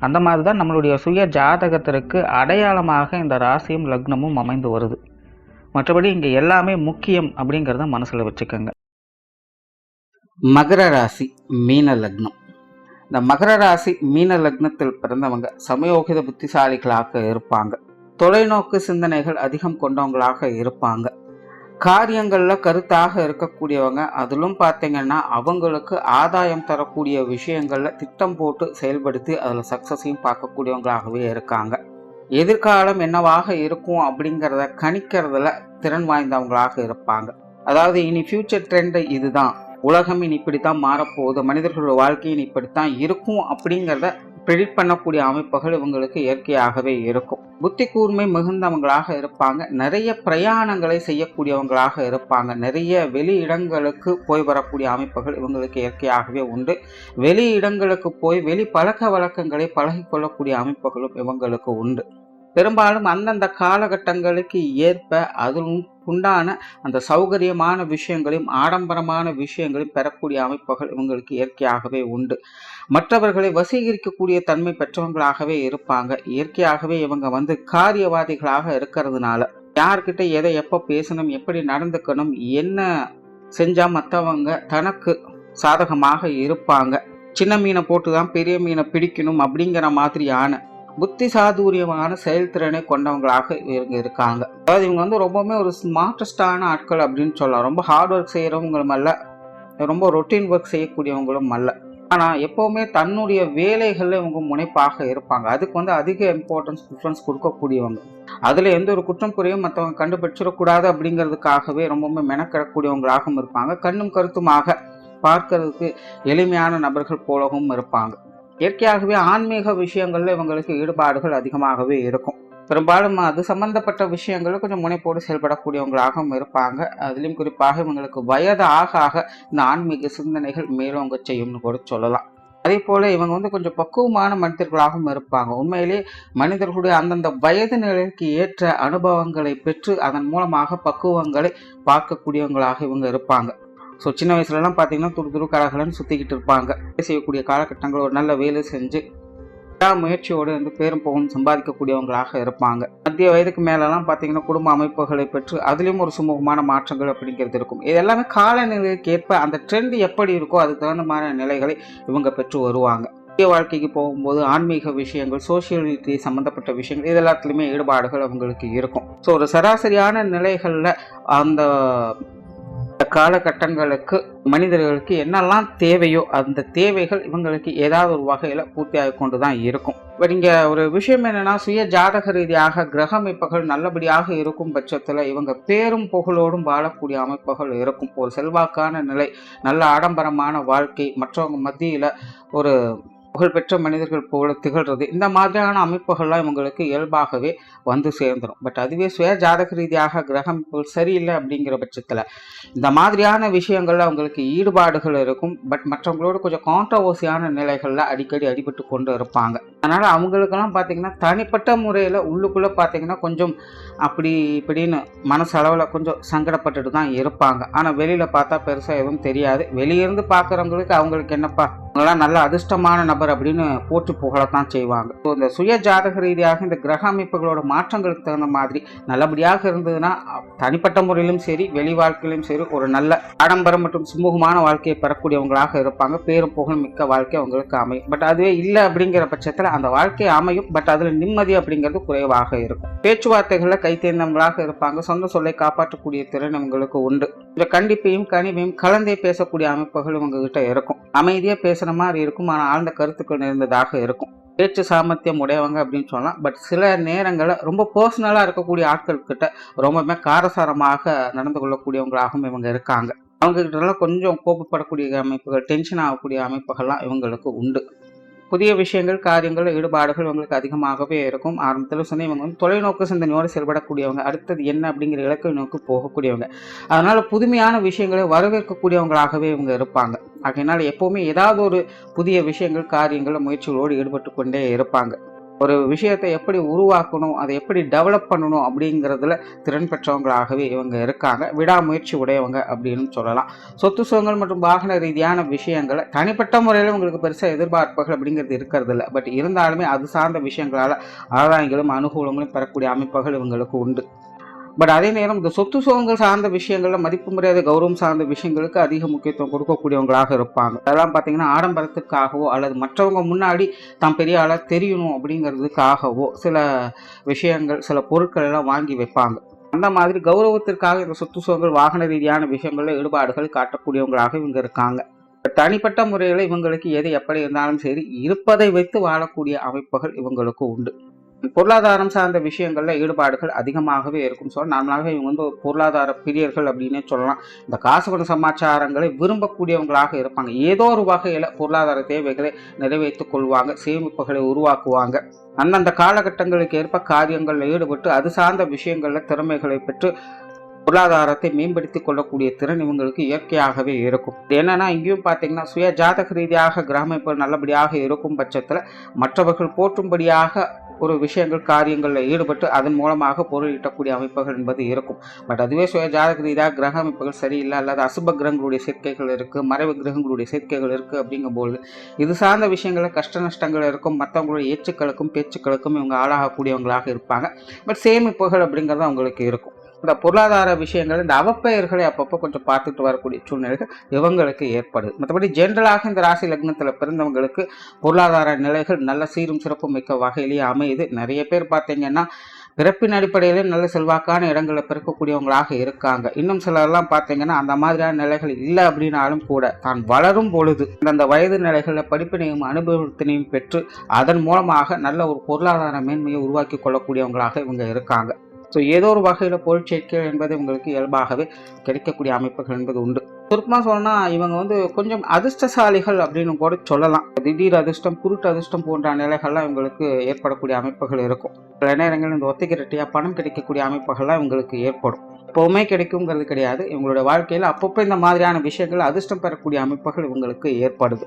அந்த மாதிரி தான் நம்மளுடைய சுய ஜாதகத்திற்கு அடையாளமாக இந்த ராசியும் லக்னமும் அமைந்து வருது. மற்றபடி இங்கே எல்லாமே முக்கியம் அப்படிங்கிறத மனசில் வச்சுக்கோங்க. மகர ராசி மீன லக்னம். இந்த மகர ராசி மீன லக்னத்தில் பிறந்தவங்க சமயோகித புத்திசாலிகளாக இருப்பாங்க. தொலைநோக்கு சிந்தனைகள் அதிகம் கொண்டவங்களாக இருப்பாங்க. காரியங்களில் கருத்தாக இருக்கக்கூடியவங்க அதிலும் பார்த்தீங்கன்னா அவங்களுக்கு ஆதாயம் தரக்கூடிய விஷயங்களில் திட்டம் போட்டு செயல்படுத்தி அதில் சக்ஸஸையும் பார்க்கக்கூடியவங்களாகவே இருக்காங்க. எதிர்காலம் என்னவாக இருக்கும் அப்படிங்கிறத கணிக்கிறதுல திறன் வாய்ந்தவங்களாக இருப்பாங்க. அதாவது இனி ஃபியூச்சர் ட்ரெண்டு இதுதான். உலகம் இனி இப்படித்தான் மாறப்போகுது. மனிதர்களோட வாழ்க்கையின் இப்படித்தான் இருக்கும் அப்படிங்கிறத ப்ரெடிக்ட் பண்ணக்கூடிய அமைப்புகள் இவங்களுக்கு இயற்கையாகவே இருக்கும். புத்தி கூர்மை மிகுந்தவங்களாக இருப்பாங்க. நிறைய பிரயாணங்களை செய்யக்கூடியவங்களாக இருப்பாங்க. நிறைய வெளி இடங்களுக்கு போய் வரக்கூடிய அமைப்புகள் இவங்களுக்கு இயற்கையாகவே உண்டு. வெளி இடங்களுக்கு போய் வெளி பழக்க வழக்கங்களை பழகி கொள்ளக்கூடிய அமைப்புகளும் இவங்களுக்கு உண்டு. பெரும்பாலும் அந்தந்த காலகட்டங்களுக்கு ஏற்ப அதுவும் உண்டான அந்த சௌகரியமான விஷயங்களையும் ஆடம்பரமான விஷயங்களையும் பெறக்கூடிய அமைப்புகள் இவங்களுக்கு இயற்கையாகவே உண்டு. மற்றவர்களை வசீகரிக்கக்கூடிய தன்மை பெற்றவங்களாகவே இருப்பாங்க. இயற்கையாகவே இவங்க வந்து காரியவாதிகளாக இருக்கிறதுனால யார்கிட்ட எதை எப்போ பேசணும் எப்படி நடந்துக்கணும் என்ன செஞ்சால் மற்றவங்க தனக்கு சாதகமாக இருப்பாங்க. சின்ன மீனை போட்டு தான் பெரிய மீனை பிடிக்கணும் அப்படிங்கிற மாதிரியான புத்தி சாதுரியமான செயல்திறனை கொண்டவங்களாக இவங்க இருக்காங்க. அதாவது இவங்க வந்து ரொம்பவுமே ஒரு ஸ்மார்ட்டஸ்டான ஆட்கள் அப்படின்னு சொல்லலாம். ரொம்ப ஹார்ட் ஒர்க் செய்கிறவங்களும் அல்ல ரொம்ப ரொட்டீன் ஒர்க் செய்யக்கூடியவங்களும் அல்ல. ஆனால் எப்போவுமே தன்னுடைய வேலைகளில் இவங்க முனைப்பாக இருப்பாங்க. அதுக்கு வந்து அதிக இம்பார்ட்டன்ஸ் ப்ரிஃபரன்ஸ் கொடுக்கக்கூடியவங்க. அதில் எந்த ஒரு குற்றம் குறையும் மற்றவங்க கண்டுபிடிச்சிடக்கூடாது அப்படிங்கிறதுக்காகவே ரொம்பவுமே மெனக்கிடக்கூடியவங்களாகவும் இருப்பாங்க. கண்ணும் கருத்துமாக பார்க்கறதுக்கு எளிமையான நபர்கள் போலவும் இருப்பாங்க. இயற்கையாகவே ஆன்மீக விஷயங்களில் இவங்களுக்கு ஈடுபாடுகள் அதிகமாகவே இருக்கும். பெரும்பாலும் அது சம்பந்தப்பட்ட விஷயங்களில் கொஞ்சம் முனைப்போடு செயல்படக்கூடியவங்களாகவும் இருப்பாங்க. அதுலேயும் குறிப்பாக இவங்களுக்கு வயது ஆக ஆக இந்த ஆன்மீக சிந்தனைகள் மேலோங்க செய்யும்னு கூட சொல்லலாம். அதே போல இவங்க வந்து கொஞ்சம் பக்குவமான மனிதர்களாகவும் இருப்பாங்க. உண்மையிலே மனிதர்களுடைய அந்தந்த வயது நிலைக்கு ஏற்ற அனுபவங்களை பெற்று அதன் மூலமாக பக்குவங்களை பார்க்கக்கூடியவங்களாக இவங்க இருப்பாங்க. ஸோ சின்ன வயசுலலாம் பார்த்தீங்கன்னா துரு துரு கலகலன்னு சுற்றிக்கிட்டு இருப்பாங்க. செய்யக்கூடிய காலகட்டங்கள் ஒரு நல்ல வேலை செஞ்சு முயற்சியோடு வந்து பேரும் போகும் சம்பாதிக்கக்கூடியவங்களாக இருப்பாங்க. மத்திய வயதுக்கு மேலெல்லாம் பார்த்தீங்கன்னா குடும்ப அமைப்புகளை பெற்று அதுலேயும் ஒரு சுமூகமான மாற்றங்கள் அப்படிங்கிறது இருக்கும். இது எல்லாமே காலநிலைக்கு ஏற்ப அந்த ட்ரெண்ட் எப்படி இருக்கோ அதுக்கு தகுந்த மாதிரி நிலைகளை இவங்க பெற்று வருவாங்க. முக்கிய வாழ்க்கைக்கு போகும்போது ஆன்மீக விஷயங்கள் சோசியலிட்டி சம்மந்தப்பட்ட விஷயங்கள் இது எல்லாத்துலேயுமே ஈடுபாடுகள் அவங்களுக்கு இருக்கும். ஸோ ஒரு சராசரியான நிலைகளில் அந்த காலகட்டங்களுக்கு மனிதர்களுக்கு என்னெல்லாம் தேவையோ அந்த தேவைகள் இவங்களுக்கு ஏதாவது ஒரு வகையில் பூர்த்தியாக கொண்டு தான் இருக்கும். பட் இங்கே ஒரு விஷயம் என்னென்னா சுய ஜாதக ரீதியாக கிரக அமைப்புகள் நல்லபடியாக இருக்கும் பட்சத்தில் இவங்க பேரும் புகழோடும் வாழக்கூடிய அமைப்புகள் இருக்கும். ஒரு செல்வாக்கான நிலை நல்ல ஆடம்பரமான வாழ்க்கை மற்றவங்க மத்தியில் ஒரு புகழ்பெற்ற மனிதர்கள் போல திகழ்றது. இந்த மாதிரியான அமைப்புகள்லாம் இவங்களுக்கு இயல்பாகவே வந்து சேர்ந்துடும் பட் அதுவே சுய ஜாதக ரீதியாக கிரகம் சரியில்லை அப்படிங்கிற பட்சத்தில் இந்த மாதிரியான விஷயங்கள்ல அவங்களுக்கு ஈடுபாடுகள் இருக்கும். பட் மற்றவங்களோட கொஞ்சம் கான்ட்ரவர்சியான நிலைகளில் அடிக்கடி அடிபட்டு கொண்டு இருப்பாங்க. அதனால் அவங்களுக்கெல்லாம் பார்த்தீங்கன்னா தனிப்பட்ட முறையில் உள்ளுக்குள்ளே பார்த்தீங்கன்னா கொஞ்சம் அப்படி இப்படின்னு மனசளவில் கொஞ்சம் சங்கடப்பட்டுட்டு தான் இருப்பாங்க. ஆனால் வெளியில் பார்த்தா பெருசாக எதுவும் தெரியாது. வெளியிருந்து பார்க்குறவங்களுக்கு அவங்களுக்கு என்னப்பா? அவங்களாம் நல்ல அதிர்ஷ்டமான நபர் அப்படின்னு போட்டு புகழத்தான் செய்வாங்க. ஸோ இந்த சுய ஜாதக ரீதியாக இந்த கிரக அமைப்புகளோட மாற்றங்களுக்கு தகுந்த மாதிரி நல்லபடியாக இருந்ததுன்னா தனிப்பட்ட முறையிலும் சரி வெளி வாழ்க்கையிலும் சரி ஒரு நல்ல ஆடம்பரம் மற்றும் சுமூகமான வாழ்க்கையை பெறக்கூடியவங்களாக இருப்பாங்க. பேரும் புகழ் மிக்க வாழ்க்கை அவங்களுக்கு அமையும். பட் அதுவே இல்லை அப்படிங்கிற பட்சத்தில் அந்த வாழ்க்கை அமையும். பட் அதில் நிம்மதி அப்படிங்கிறது குறைவாக இருக்கும். பேச்சுவார்த்தைகளில் கைத்தேர்ந்தவங்களாக இருப்பாங்க. சொந்த சொல்லை காப்பாற்றக்கூடிய திறன் இவங்களுக்கு உண்டு. இந்த கண்டிப்பையும் கனிவையும் கலந்தே பேசக்கூடிய அமைப்புகள் இவங்ககிட்ட இருக்கும். அமைதியாக பேசுகிற மாதிரி இருக்கும். ஆனால் ஆழ்ந்த கருத்துக்கள் நிறைந்ததாக இருக்கும். பேச்சு சாமர்த்தியம் உடையவங்க அப்படின்னு சொல்லலாம். பட் சில நேரங்களில் ரொம்ப பர்சனலாக இருக்கக்கூடிய ஆட்கள்கிட்ட ரொம்பவுமே காரசாரமாக நடந்து கொள்ளக்கூடியவங்களாகவும் இவங்க இருக்காங்க. அவங்ககிட்டலாம் கொஞ்சம் கோபப்படக்கூடிய அமைப்புகள் டென்ஷன் ஆகக்கூடிய அமைப்புகள்லாம் இவங்களுக்கு உண்டு. புதிய விஷயங்கள் காரியங்கள் ஈடுபாடுகள் இவங்களுக்கு அதிகமாகவே இருக்கும். ஆரம்பத்தில் சொன்ன இவங்க வந்து தொலைநோக்கு சிந்தனையோடு செயல்படக்கூடியவங்க. அடுத்தது என்ன அப்படிங்கிற இலக்கை நோக்கி போகக்கூடியவங்க. அதனால் புதுமையான விஷயங்களை வரவேற்கக்கூடியவங்களாகவே இவங்க இருப்பாங்க. ஆகையினால் எப்போவுமே ஏதாவது ஒரு புதிய விஷயங்கள் காரியங்கள் முயற்சிகளோடு ஈடுபட்டு கொண்டே இருப்பாங்க. ஒரு விஷயத்தை எப்படி உருவாக்கணும் அதை எப்படி டெவலப் பண்ணணும் அப்படிங்கிறதுல திறன் பெற்றவங்களாகவே இவங்க இருக்காங்க. விடாமுயற்சி உடையவங்க அப்படின்னு சொல்லலாம். சொத்து சுகங்கள் மற்றும் வாகன ரீதியான விஷயங்களை தனிப்பட்ட முறையில் உங்களுக்கு பெருசாக எதிர்பார்ப்புகள் அப்படிங்கிறது இருக்கிறது இல்லை பட் இருந்தாலுமே அது சார்ந்த விஷயங்களால் ஆதாயங்களும் அனுகூலங்களும் பெறக்கூடிய அமைப்புகள் இவங்களுக்கு உண்டு. பட் அதே நேரம் இந்த சொத்து சுகங்கள் சார்ந்த விஷயங்களில் மதிப்பு மரியாதை கௌரவம் சார்ந்த விஷயங்களுக்கு அதிக முக்கியத்துவம் கொடுக்கக்கூடியவங்களாக இருப்பாங்க. அதெல்லாம் பார்த்தீங்கன்னா ஆடம்பரத்துக்காகவோ அல்லது மற்றவங்க முன்னாடி தான் பெரிய ஆளாக தெரியணும் அப்படிங்கிறதுக்காகவோ சில விஷயங்கள் சில பொருட்கள் எல்லாம் வாங்கி வைப்பாங்க. அந்த மாதிரி கௌரவத்திற்காக இந்த சொத்து சுகங்கள் வாகன ரீதியான விஷயங்களில் ஈடுபாடுகள் காட்டக்கூடியவங்களாக இவங்க இருக்காங்க. தனிப்பட்ட முறையில் இவங்களுக்கு எது எப்படி இருந்தாலும் சரி இருப்பதை வைத்து வாழக்கூடிய அமைப்புகள் இவங்களுக்கு உண்டு. பொருளாதாரம் சார்ந்த விஷயங்களில் ஈடுபாடுகள் அதிகமாகவே இருக்கும். சொல்ல நார்மலாகவே இவங்க வந்து பொருளாதார பிரியர்கள் அப்படின்னே சொல்லலாம். இந்த காசு பண சமாச்சாரங்களை விரும்பக்கூடியவங்களாக இருப்பாங்க. ஏதோ ஒரு வகையில் பொருளாதார தேவைகளை நிறைவேற்றிக் கொள்வாங்க சேமிப்புகளை உருவாக்குவாங்க. அந்தந்த காலகட்டங்களுக்கு ஏற்ப காரியங்களில் ஈடுபட்டு அது சார்ந்த விஷயங்களில் திறமைகளை பெற்று பொருளாதாரத்தை மேம்படுத்திக் கொள்ளக்கூடிய திறன் இவங்களுக்கு இயற்கையாகவே இருக்கும். என்னன்னா இங்கேயும் பார்த்தீங்கன்னா சுய ஜாதக ரீதியாக கிராமப்புகள் நல்லபடியாக இருக்கும் பட்சத்தில் மற்றவர்கள் போற்றும்படியாக ஒரு விஷயங்கள் காரியங்களில் ஈடுபட்டு அதன் மூலமாக பொருள் ஈட்டக்கூடிய அமைப்புகள் என்பது இருக்கும். பட் அதுவே சுய ஜாதக ரீதியாக கிரக அமைப்புகள் சரியில்லை அல்லது அசுப கிரகங்களுடைய சேர்க்கைகள் இருக்குது மறைவு கிரகங்களுடைய சேர்க்கைகள் இருக்குது அப்படிங்கும்போது இது சார்ந்த விஷயங்களில் கஷ்ட நஷ்டங்கள் இருக்கும் மற்றவங்களுடைய ஏச்சுக்களுக்கும் பேச்சுக்களுக்கும் இவங்க ஆளாகக்கூடியவங்களாக இருப்பாங்க. பட் சேமிப்புகள் அப்படிங்கிறது அவங்களுக்கு இருக்கும். இந்த பொருளாதார விஷயங்கள் இந்த அவப்பெயர்களை அப்பப்போ கொஞ்சம் பார்த்துட்டு வரக்கூடிய சூழ்நிலைகள் இவங்களுக்கு ஏற்படுது. மற்றபடி ஜென்ரலாக இந்த ராசி லக்னத்தில் பிறந்தவங்களுக்கு பொருளாதார நிலைகள் நல்ல சீரும் சிறப்பும் மிக்க வகையிலேயே அமையுது. நிறைய பேர் பார்த்தீங்கன்னா பிறப்பின் அடிப்படையிலே நல்ல செல்வாக்கான இடங்களில் பிறக்கக்கூடியவங்களாக இருக்காங்க. இன்னும் சிலர்லாம் பார்த்தீங்கன்னா அந்த மாதிரியான நிலைகள் இல்லை அப்படின்னாலும் கூட தான் வளரும் பொழுது அந்த வயது நிலைகளில் படிப்பினையும் அனுபவத்தினையும் பெற்று அதன் மூலமாக நல்ல ஒரு பொருளாதார மேன்மையை உருவாக்கி கொள்ளக்கூடியவங்களாக இவங்க இருக்காங்க. ஸோ ஏதோ ஒரு வகையில் பொருட்சேர்க்கை என்பது உங்களுக்கு இயல்பாகவே கிடைக்கக்கூடிய அமைப்புகள் என்பது உண்டு. சுருக்கமாக சொல்லணும்னா இவங்க வந்து கொஞ்சம் அதிர்ஷ்டசாலிகள் அப்படின்னு கூட சொல்லலாம். திடீர் அதிர்ஷ்டம் குருட்டு அதிர்ஷ்டம் போன்ற நிலைகள்லாம் இவங்களுக்கு ஏற்படக்கூடிய அமைப்புகள் இருக்கும். சில நேரங்களில் இந்த ஒத்திக்கிரட்டியாக பணம் கிடைக்கக்கூடிய அமைப்புகள்லாம் இவங்களுக்கு ஏற்படும். எப்போவுமே கிடைக்குங்கிறது கிடையாது. இவங்களுடைய வாழ்க்கையில் அப்பப்போ இந்த மாதிரியான விஷயங்கள் அதிர்ஷ்டம் பெறக்கூடிய அமைப்புகள் இவங்களுக்கு ஏற்படுது.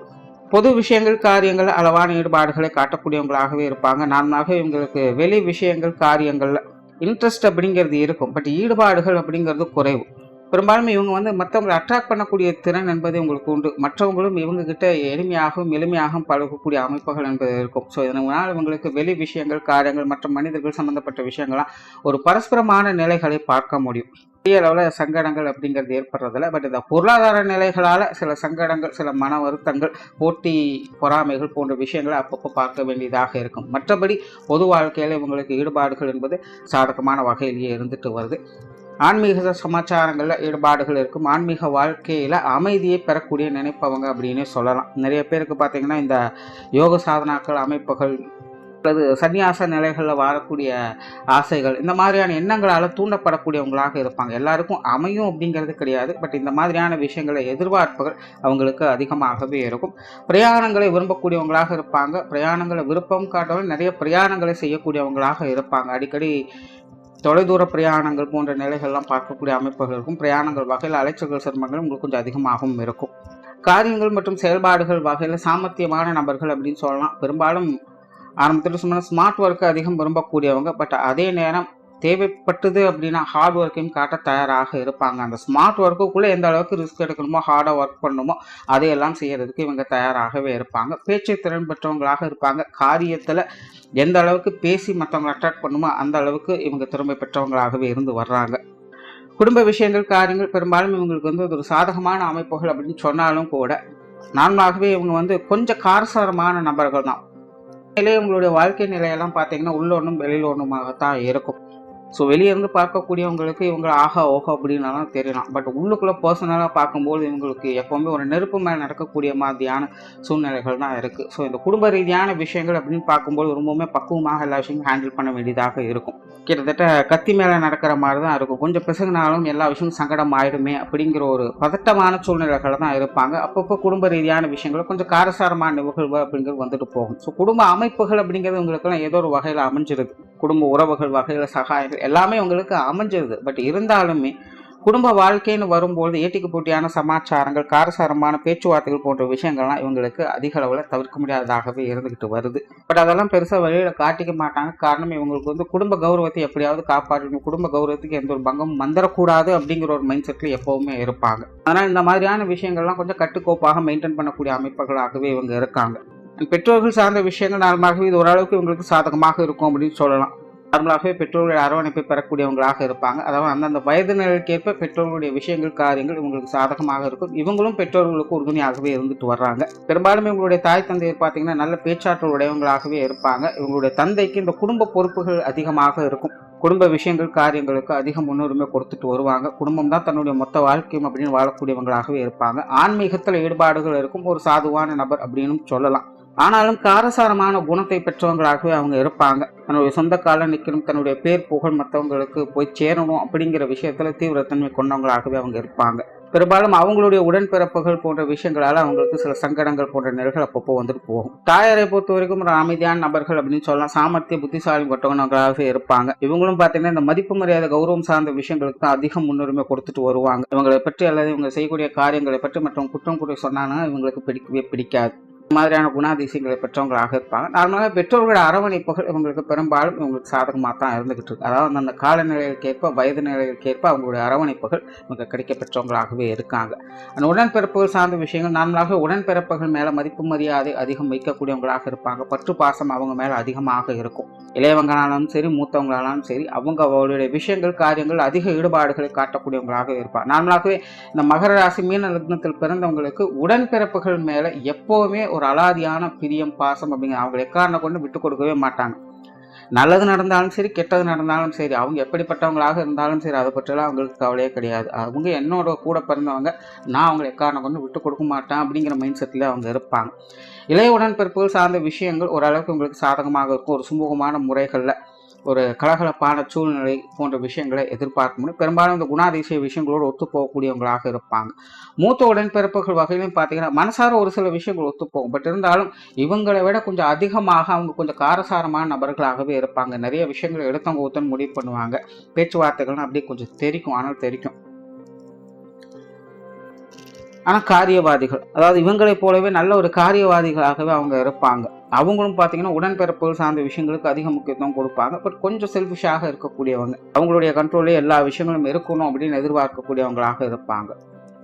பொது விஷயங்கள் காரியங்கள் அளவான ஈடுபாடுகளை காட்டக்கூடியவங்களாகவே இருப்பாங்க. நார்மலாக இவங்களுக்கு வெளி விஷயங்கள் காரியங்களில் இன்ட்ரெஸ்ட் அப்படிங்கிறது இருக்கும். பட் ஈடுபாடுகள் அப்படிங்கிறது குறைவு. பெரும்பாலும் இவங்க வந்து மற்றவங்களை அட்ராக்ட் பண்ணக்கூடிய திறன் என்பது உங்களுக்கு உண்டு. மற்றவங்களும் இவங்ககிட்ட எளிமையாகவும் எளிமையாகவும் பழகக்கூடிய அமைப்புகள் என்பது இருக்கும். ஸோ இதனால் இவங்களுக்கு வெளி விஷயங்கள் காரியங்கள் மற்ற மனிதர்கள் சம்பந்தப்பட்ட விஷயங்கள்லாம் ஒரு பரஸ்பரமான நிலைகளை பார்க்க முடியும். பெரிய அளவில் சங்கடங்கள் அப்படிங்கிறது ஏற்படுறதில்ல. பட் இந்த பொருளாதார நிலைகளால் சில சங்கடங்கள் சில மன வருத்தங்கள் போட்டி பொறாமைகள் போன்ற விஷயங்களை அப்பப்போ பார்க்க வேண்டியதாக இருக்கும். மற்றபடி பொது வாழ்க்கையில் இவங்களுக்கு ஈடுபாடுகள் என்பது சாதகமான வகையிலேயே இருந்துட்டு வருது. ஆன்மீக சமாச்சாரங்களில் ஈடுபாடுகள் இருக்கும். ஆன்மீக வாழ்க்கையில் அமைதியை பெறக்கூடிய நினைப்பவங்க அப்படின்னு சொல்லலாம். நிறைய பேருக்கு பார்த்தீங்கன்னா இந்த யோக சாதனாக்கள் அமைப்புகள் அல்லது சன்னியாச நிலைகளில் வாழக்கூடிய ஆசைகள் இந்த மாதிரியான எண்ணங்களால் தூண்டப்படக்கூடியவங்களாக இருப்பாங்க. எல்லாருக்கும் அமையும் அப்படிங்கிறது கிடையாது. பட் இந்த மாதிரியான விஷயங்களை எதிர்பார்ப்புகள் அவங்களுக்கு அதிகமாகவே இருக்கும். பிரயாணங்களை விரும்பக்கூடியவங்களாக இருப்பாங்க. பிரயாணங்களை விருப்பம் காட்டவும் நிறைய பிரயாணங்களை செய்யக்கூடியவங்களாக இருப்பாங்க. அடிக்கடி தொலைதூர பிரயாணங்கள் போன்ற நிலைகள்லாம் பார்க்கக்கூடிய அமைப்புகள் இருக்கும். பிரயாணங்கள் வகையில் அலைச்சல்கள் சிரமங்கள் உங்களுக்கு கொஞ்சம் அதிகமாகவும் இருக்கும். காரியங்கள் மற்றும் செயல்பாடுகள் வகையில் சாமர்த்தியமான நபர்கள் அப்படின்னு சொல்லலாம். பெரும்பாலும் ஆரம்பத்தில் சும்மா ஸ்மார்ட் ஒர்க்கு அதிகம் விரும்பக்கூடியவங்க பட் அதே நேரம் தேவைப்பட்டது அப்படின்னா ஹார்ட் ஒர்க்கையும் காட்ட தயாராக இருப்பாங்க. அந்த ஸ்மார்ட் ஒர்க்குக்குள்ளே எந்த அளவுக்கு ரிஸ்க் எடுக்கணுமோ ஹார்டாக ஒர்க் பண்ணணுமோ அதையெல்லாம் செய்யறதுக்கு இவங்க தயாராகவே இருப்பாங்க. பேச்சு திறன் பெற்றவங்களாக இருப்பாங்க. காரியத்தில் எந்த அளவுக்கு பேசி மற்றவங்களை அட்ராக்ட் பண்ணுமோ அந்த அளவுக்கு இவங்க திறமை பெற்றவங்களாகவே இருந்து வர்றாங்க. குடும்ப விஷயங்கள் காரியங்கள் பெரும்பாலும் இவங்களுக்கு வந்து ஒரு சாதகமான அமைப்புகள் அப்படின்னு சொன்னாலும் கூட நார்மலாகவே இவங்க வந்து கொஞ்சம் காரசாரமான நபர்கள் தான் உங்களுடைய வாழ்க்கை நிலையெல்லாம் பார்த்தீங்கன்னா உள்ள ஒன்றும் வெளியில் ஒன்றுமாகத்தான் இருக்கும். ஸோ வெளியேருந்து பார்க்கக்கூடியவங்களுக்கு இவங்க ஆஹா ஓஹோ அப்படின்னாலும் தெரியலாம். பட் உள்ளுக்குள்ளே பர்சனலாக பார்க்கும்போது இவங்களுக்கு எப்போவுமே ஒரு நெருப்பு மேலே நடக்கக்கூடிய மாதிரியான சூழ்நிலைகள் தான் இருக்குது ஸோ இந்த குடும்ப ரீதியான விஷயங்கள் அப்படின்னு பார்க்கும்போது ரொம்பவுமே பக்குவமாக எல்லா விஷயங்களும் ஹேண்டில் பண்ண வேண்டியதாக இருக்கும். கிட்டத்தட்ட கத்தி மேலே நடக்கிற மாதிரி தான் இருக்கும். கொஞ்சம் பிசகுனாலும் எல்லா விஷயமும் சங்கடம் ஆயிடுமே அப்படிங்கிற ஒரு பதட்டமான சூழ்நிலைகள் தான் இருப்பாங்க. அப்பப்போ குடும்ப ரீதியான விஷயங்களும் கொஞ்சம் காரசாரமான நிகழ்வு அப்படிங்கிறது வந்துட்டு போகும். ஸோ குடும்ப அமைப்புகள் அப்படிங்கிறது உங்களுக்குலாம் ஏதோ ஒரு வகையில் அமைஞ்சிருது. குடும்ப உறவுகள் வகையில் சகாயங்கள் எல்லாமே உங்களுக்கு அமைஞ்சிருது பட் இருந்தாலுமே குடும்ப வாழ்க்கைன்னு வரும்போது ஏட்டிக்கு போட்டியான சமாச்சாரங்கள் காரசாரமான பேச்சுவார்த்தைகள் போன்ற விஷயங்கள்லாம் இவங்களுக்கு அதிக அளவில் தவிர்க்க முடியாததாகவே இருந்துக்கிட்டு வருது. பட் அதெல்லாம் பெருசாக வெளியில் காட்டிக்க மாட்டாங்க. காரணம் இவங்களுக்கு வந்து குடும்ப கௌரவத்தை எப்படியாவது காப்பாற்றணும். குடும்ப கௌரவத்துக்கு எந்த ஒரு பங்கம் வந்துடக்கூடாது அப்படிங்கிற ஒரு மைண்ட் செட்டில் எப்போவுமே இருப்பாங்க. அதனால் இந்த மாதிரியான விஷயங்கள்லாம் கொஞ்சம் கட்டுக்கோப்பாக மெயின்டைன் பண்ணக்கூடிய அமைப்புகளாகவே இவங்க இருக்காங்க. பெற்றோர்கள் சார்ந்த விஷயங்கள் நார்மலாகவே இது ஓரளவுக்கு இவங்களுக்கு சாதகமாக இருக்கும் அப்படின்னு சொல்லலாம். நார்மலாகவே பெற்றோர்கள் அரவணைப்பை பெறக்கூடியவங்களாக இருப்பாங்க. அதாவது அந்தந்த வயது நிலைக்கேற்ப பெற்றோர்களுடைய விஷயங்கள் காரியங்கள் இவங்களுக்கு சாதகமாக இருக்கும். இவங்களும் பெற்றோர்களுக்கு உறுதுணையாகவே இருந்துட்டு வர்றாங்க. பெரும்பாலும் இவங்களுடைய தாய் தந்தையர் பார்த்தீங்கன்னா நல்ல பேச்சாற்றல் உடையவங்களாகவே இருப்பாங்க. இவங்களுடைய தந்தைக்கு இந்த குடும்ப பொறுப்புகள் அதிகமாக இருக்கும். குடும்ப விஷயங்கள் காரியங்களுக்கு அதிக முன்னுரிமை கொடுத்துட்டு வருவாங்க. குடும்பம் தான் தன்னுடைய மொத்த வாழ்க்கையும் அப்படின்னு வாழக்கூடியவங்களாகவே இருப்பாங்க. ஆன்மீகத்தில் ஈடுபாடுகள் இருக்கும். ஒரு சாதுவான நபர் அப்படின்னு சொல்லலாம். ஆனாலும் காரசாரமான குணத்தை பெற்றவங்களாகவே அவங்க இருப்பாங்க. தன்னுடைய சொந்த காலம் நிற்கணும் தன்னுடைய பேர் புகழ் மற்றவங்களுக்கு போய் சேரணும் அப்படிங்கிற விஷயத்துல தீவிரத்தன்மை கொண்டவங்களாகவே அவங்க இருப்பாங்க. பெரும்பாலும் அவங்களுடைய உடன்பிறப்புகள் போன்ற விஷயங்களால அவங்களுக்கு சில சங்கடங்கள் போன்ற நிலைகள் அப்பப்போ வந்துட்டு போகும். தாயாரை பொறுத்த வரைக்கும் ஒரு அமைதியான நபர்கள் அப்படின்னு சொல்லலாம். சாமர்த்திய புத்திசாலி கொட்டவனங்களாகவே இருப்பாங்க. இவங்களும் பார்த்தீங்கன்னா இந்த மதிப்பு மரியாதை கௌரவம் சார்ந்த விஷயங்களுக்கு தான் அதிக முன்னுரிமை கொடுத்துட்டு வருவாங்க. இவங்களை பற்றி அல்லது இவங்க செய்யக்கூடிய காரியங்களை பற்றி மற்றவங்க குற்றம் குறை சொன்னாங்கன்னா இவங்களுக்கு பிடிக்கவே பிடிக்காது. மாதிரியான குணாதிசயங்களை பெற்றவங்களாக இருப்பாங்க. நார்மலாக பெற்றோர்களோட அரவணைப்புகள் இவங்களுக்கு பெரும்பாலும் இவங்களுக்கு சாதகமாக தான் இருந்துகிட்டு இருக்கு. அதாவது அந்த காலநிலைக்கேற்ப வயது நிலைக்கேற்ப அவங்களுடைய அரவணைப்புகள் இவங்க கிடைக்க பெற்றவங்களாகவே இருக்காங்க. அந்த உடன்பிறப்புகள் சார்ந்த விஷயங்கள் நார்மலாக உடன்பிறப்புகள் மேலே மதிப்பு மரியாதை அதிகம் வைக்கக்கூடியவங்களாக இருப்பாங்க. பற்று பாசம் அவங்க மேலே அதிகமாக இருக்கும். இளையவங்களாலும் சரி மூத்தவங்களாலும் சரி அவங்க அவருடைய விஷயங்கள் காரியங்கள் அதிக ஈடுபாடுகளை காட்டக்கூடியவங்களாக இருப்பார் நார்மலாகவே இந்த மகர ராசி மீன லக்னத்தில் பிறந்தவங்களுக்கு உடன்பிறப்புகள் மேலே எப்போவுமே ஒரு அலாதியான பிரியம் பாசம் அப்படிங்கிற அவங்க எக்காரணம் கொண்டு விட்டு கொடுக்கவே மாட்டாங்க. நல்லது நடந்தாலும் சரி கெட்டது நடந்தாலும் சரி அவங்க எப்படிப்பட்டவங்களாக இருந்தாலும் சரி அதை பற்றிலாம் அவங்களுக்கு கவலையே கிடையாது. அவங்க என்னோட கூட பிறந்தவங்க நான் அவங்களை எக்காரணம் கொண்டு விட்டு கொடுக்க மாட்டேன் அப்படிங்கிற மைண்ட் செட்டில் அவங்க இருப்பாங்க. இளைய உடன்பிறப்புகள் சார்ந்த விஷயங்கள் ஓரளவுக்கு உங்களுக்கு சாதகமாக இருக்கும். ஒரு சுமூகமான முறைகளில் ஒரு கலகலப்பான சூழ்நிலை போன்ற விஷயங்களை எதிர்பார்க்க முடியும் பெரும்பாலும் இந்த குணாதிசய விஷயங்களோடு ஒத்து போகக்கூடியவங்களாக இருப்பாங்க. மூத்த உடன்பிறப்புகள் வகையிலும் பார்த்தீங்கன்னா மனசார ஒரு சில விஷயங்கள் ஒத்து போகும். பட் இருந்தாலும் இவங்களை விட கொஞ்சம் அதிகமாக அவங்க கொஞ்சம் காரசாரமான நபர்களாகவே இருப்பாங்க. நிறைய விஷயங்களை எடுத்தவங்க ஒருத்தன் முடிவு பண்ணுவாங்க. பேச்சுவார்த்தைகள்லாம் அப்படியே கொஞ்சம் தெரிக்கும். ஆனால் தெரிக்கும். ஆனால் காரியவாதிகள். அதாவது இவங்களைப் போலவே நல்ல ஒரு காரியவாதிகளாகவே அவங்க இருப்பாங்க. அவங்களும் பார்த்தீங்கன்னா உடன்பிறப்புகள் சார்ந்த விஷயங்களுக்கு அதிக முக்கியத்துவம் கொடுப்பாங்க. பட் கொஞ்சம் செல்ஃபிஷாக இருக்கக்கூடியவங்க. அவங்களுடைய கண்ட்ரோல்லே எல்லா விஷயங்களும் இருக்கணும் அப்படின்னு எதிர்பார்க்கக்கூடியவங்களாக இருப்பாங்க.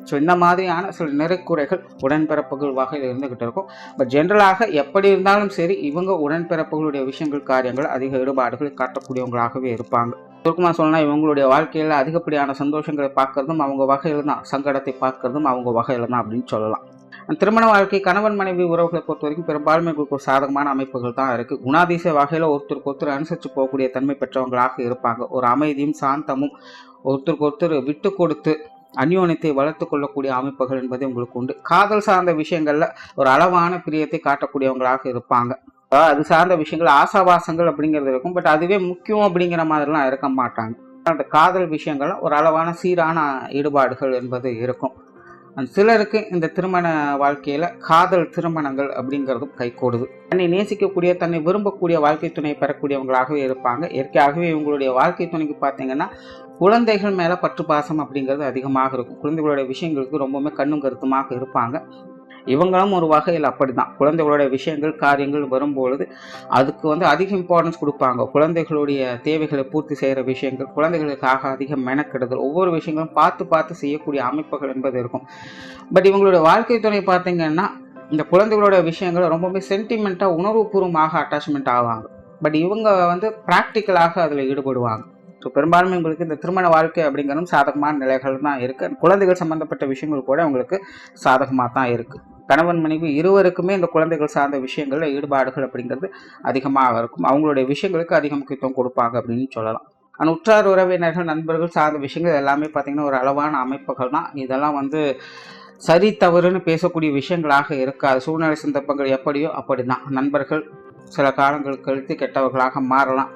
ஸோ இந்த மாதிரியான சில நிறைக்குறைகள் உடன்பிறப்புகள் வகையில் இருந்துகிட்டு இருக்கும். பட் ஜென்ரலாக எப்படி இருந்தாலும் சரி இவங்க உடன்பிறப்புகளுடைய விஷயங்கள் காரியங்கள் அதிக ஈடுபாடுகளை காட்டக்கூடியவங்களாகவே இருப்பாங்க. சுருக்கமாக சொல்லலாம் இவங்களுடைய வாழ்க்கையில் அதிகப்படியான சந்தோஷங்களை பார்க்கறதும் அவங்க வகையில் தான் சங்கடத்தை பார்க்கறதும் அவங்க வகையில் தான் அப்படின்னு சொல்லலாம். திருமண வாழ்க்கை கணவன் மனைவி உறவுகளை பொறுத்த வரைக்கும் பெரும்பாலுமே ஒரு சாதகமான அமைப்புகள் தான் இருக்குது குணாதிசய வகையில் ஒருத்தருக்கு ஒருத்தர் அனுசரித்து போகக்கூடிய தன்மை பெற்றவங்களாக இருப்பாங்க. ஒரு அமைதியும் சாந்தமும் ஒருத்தருக்கு ஒருத்தர் விட்டு கொடுத்து அந்யோன்யத்தை வளர்த்து கொள்ளக்கூடிய அமைப்புகள் என்பது உங்களுக்கு உண்டு. காதல் சார்ந்த விஷயங்களில் ஒரு அளவான பிரியத்தை காட்டக்கூடியவங்களாக இருப்பாங்க. அது சார்ந்த விஷயங்கள் ஆசாபாசங்கள் அப்படிங்கிறது இருக்கும். பட் அதுவே முக்கியம் அப்படிங்கிற மாதிரிலாம் இருக்க மாட்டாங்க. அந்த காதல் விஷயங்கள் ஒரு அளவான சீரான ஈடுபாடுகள் என்பது இருக்கும். சிலருக்கு இந்த திருமண வாழ்க்கையில காதல் திருமணங்கள் அப்படிங்கிறதும் கைகூடுது. தன்னை நேசிக்கக்கூடிய தன்னை விரும்பக்கூடிய வாழ்க்கை துணை பெறக்கூடியவங்களாகவே இருப்பாங்க. இயற்கையாகவே இவங்களுடைய வாழ்க்கை துணைக்கு பார்த்தீங்கன்னா குழந்தைகள் மேல பற்று பாசம் அப்படிங்கிறது அதிகமாக இருக்கும். குழந்தைகளுடைய விஷயங்களுக்கு ரொம்பவுமே கண்ணும் கருத்துமாக இருப்பாங்க. இவங்களும் ஒரு வகையில் அப்படி தான் குழந்தைகளுடைய விஷயங்கள் காரியங்கள் வரும்பொழுது அதுக்கு வந்து அதிக இம்பார்ட்டன்ஸ் கொடுப்பாங்க. குழந்தைகளுடைய தேவைகளை பூர்த்தி செய்கிற விஷயங்கள் குழந்தைகளுக்காக அதிக மெனக்கெடுதல் ஒவ்வொரு விஷயங்களும் பார்த்து பார்த்து செய்யக்கூடிய அமைப்புகள் என்பது இருக்கும். பட் இவங்களுடைய வாழ்க்கை துணை பார்த்தீங்கன்னா இந்த குழந்தைகளோட விஷயங்கள் ரொம்பவே சென்டிமெண்ட்டாக உணர்வுபூர்வமாக அட்டாச்மெண்ட் ஆவாங்க. பட் இவங்க வந்து ப்ராக்டிக்கலாக அதில் ஈடுபடுவாங்க. ஸோ பெரும்பாலும் உங்களுக்கு இந்த திருமண வாழ்க்கை அப்படிங்கிறதும் சாதகமான நிலைகள் தான் இருக்குது குழந்தைகள் சம்மந்தப்பட்ட விஷயங்கள் கூட உங்களுக்கு சாதகமாக தான் இருக்குது கணவன் மனைவி இருவருக்குமே இந்த குழந்தைகள் சார்ந்த விஷயங்களில் ஈடுபாடுகள் அப்படிங்கிறது அதிகமாக இருக்கும். அவங்களுடைய விஷயங்களுக்கு அதிக முக்கியத்துவம் கொடுப்பாங்க அப்படின்னு சொல்லலாம். ஆனால் உற்றார் உறவினர்கள் நண்பர்கள் சார்ந்த விஷயங்கள் எல்லாமே பார்த்திங்கன்னா ஒரு அளவான அமைப்புகள் தான். இதெல்லாம் வந்து சரி தவறுன்னு பேசக்கூடிய விஷயங்களாக இருக்காது. சூழ்நிலை சந்தர்ப்பங்கள் எப்படியோ அப்படி தான் நண்பர்கள் சில காலங்கள் கழித்து கெட்டவர்களாக மாறலாம்.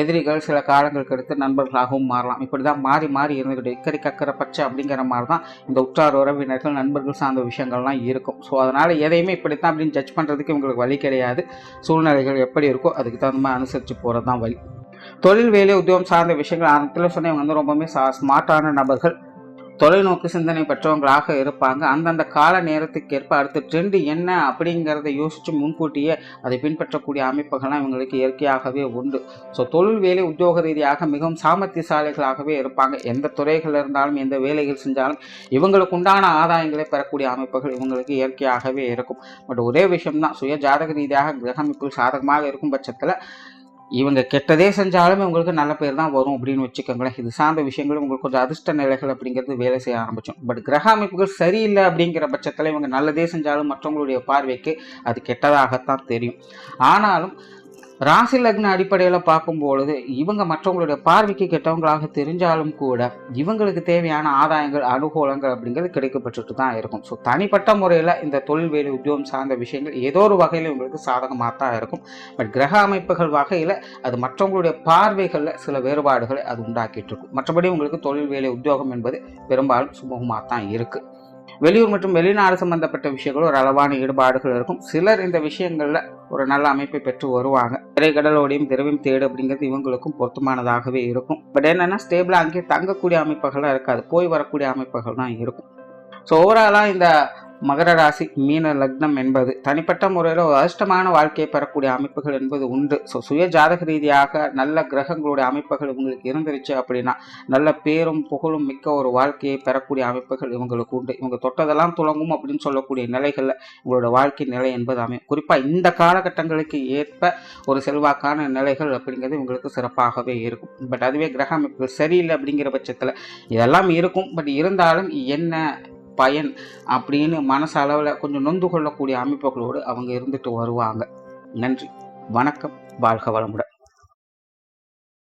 எதிரிகள் சில காலங்களுக்கு அடுத்து நண்பர்களாகவும் மாறலாம். இப்படி தான் மாறி மாறி இருந்துக்கிட்டு இக்கரை கக்கரை பச்சை அப்படிங்கிற மாதிரி தான் இந்த உற்றார் உறவினர்கள் நண்பர்கள் சார்ந்த விஷயங்கள்லாம் இருக்கும். ஸோ அதனால் எதையுமே இப்படித்தான் அப்படின்னு ஜட்ஜ் பண்ணுறதுக்கு இவங்களுக்கு வழி கிடையாது. சூழ்நிலைகள் எப்படி இருக்கோ அதுக்கு தகுந்த மாதிரி அனுசரித்து போகிறது தான் வழி. தொழில் வேலை உத்தியோகம் சார்ந்த விஷயங்கள் ஆரம்பத்தில் சொன்ன இவங்க வந்து ரொம்பவுமே சா ஸ்மார்ட்டான நபர்கள். தொலைநோக்கு சிந்தனை பெற்றவங்களாக இருப்பாங்க. அந்தந்த கால நேரத்துக்கு ஏற்ப அடுத்த ட்ரெண்டு என்ன அப்படிங்கிறத யோசித்து முன்கூட்டியே அதை பின்பற்றக்கூடிய அமைப்புகள்லாம் இவங்களுக்கு இயற்கையாகவே உண்டு. ஸோ தொழில் வேலை உத்தியோக ரீதியாக மிகவும் சாமர்த்தியசாலிகளாகவே இருப்பாங்க. எந்த துறைகள் இருந்தாலும் எந்த வேலைகள் செஞ்சாலும் இவங்களுக்கு உண்டான ஆதாயங்களை பெறக்கூடிய அமைப்புகள் இவங்களுக்கு இயற்கையாகவே இருக்கும். பட் ஒரே விஷயம்தான். சுய ஜாதக ரீதியாக கிரகமைப்பு சாதகமாக இருக்கும் பட்சத்தில் இவங்க கெட்டதே செஞ்சாலுமே உங்களுக்கு நல்ல பேர் தான் வரும் அப்படின்னு வச்சுக்கோங்களேன். இது சார்ந்த விஷயங்களும் உங்களுக்கு கொஞ்சம் அதிர்ஷ்ட நிலைகள் அப்படிங்கிறது வேலை செய்ய ஆரம்பிச்சோம். பட் கிரக அமைப்புகள் சரியில்லை அப்படிங்கிற பட்சத்தில் இவங்க நல்லதே செஞ்சாலும் மற்றவங்களுடைய பார்வைக்கு அது கெட்டதாகத்தான் தெரியும். ஆனாலும் ராசி லக்ன அடிப்படையில் பார்க்கும்பொழுது இவங்க மற்றவங்களுடைய பார்வைக்கு கெட்டவங்களாக தெரிஞ்சாலும் கூட இவங்களுக்கு தேவையான ஆதாயங்கள் அனுகூலங்கள் அப்படிங்கிறது கிடைக்கப்பட்டு தான் இருக்கும். ஸோ தனிப்பட்ட முறையில் இந்த தொழில் வேலை உத்தியோகம் சார்ந்த விஷயங்கள் ஏதோ ஒரு வகையில் இவங்களுக்கு சாதகமாக தான் இருக்கும். பட் கிரக அமைப்புகள் வகையில் அது மற்றவங்களுடைய பார்வைகளில் சில வேறுபாடுகளை அது உண்டாக்கிட்டு இருக்கும். மற்றபடி உங்களுக்கு தொழில் வேலை உத்தியோகம் என்பது பெரும்பாலும் சுமூகமாக தான் இருக்குது வெளியூர் மற்றும் வெளிநாடு சம்பந்தப்பட்ட விஷயங்கள் ஒரு அளவான ஈடுபாடுகள் இருக்கும். சிலர் இந்த விஷயங்களில் ஒரு நல்ல அமைப்பை பெற்று வருவாங்க. திரைக்கடலோடையும் திரவியம் தேடு அப்படிங்கிறது இவங்களுக்கும் பொருத்தமானதாகவே இருக்கும். பட் என்னென்னா ஸ்டேபிளாக அங்கேயே தங்கக்கூடிய அமைப்புகள்லாம் இருக்காது. போய் வரக்கூடிய அமைப்புகள் தான் இருக்கும் ஸோ ஓவராலாக இந்த மகர ராசி மீன லக்னம் என்பது தனிப்பட்ட முறையில் ஒரு அதிர்ஷ்டமான வாழ்க்கையை பெறக்கூடிய அமைப்புகள் என்பது உண்டு. ஸோ சுய ஜாதக ரீதியாக நல்ல கிரகங்களுடைய அமைப்புகள் இவங்களுக்கு இருந்துருச்சு அப்படின்னா நல்ல பேரும் புகழும் மிக்க ஒரு வாழ்க்கையை பெறக்கூடிய அமைப்புகள் இவங்களுக்கு உண்டு. இவங்க தொட்டதெல்லாம் துளங்கும் அப்படின்னு சொல்லக்கூடிய நிலைகளில் இவங்களோட வாழ்க்கை நிலை என்பது அமையும். குறிப்பாக இந்த காலகட்டங்களுக்கு ஏற்ப ஒரு செல்வாக்கான நிலைகள் அப்படிங்கிறது இவங்களுக்கு சிறப்பாகவே இருக்கும். பட் அதுவே கிரக அமைப்புகள் சரியில்லை அப்படிங்கிற பட்சத்தில் இதெல்லாம் இருக்கும். பட் இருந்தாலும் என்ன பயன் அப்படின்னு மனசளவில் கொஞ்சம் நொந்து கொள்ளக்கூடிய அமைப்புகளோடு அவங்க இருந்துட்டு வருவாங்க. நன்றி. வணக்கம். வாழ்க வளமுடன்.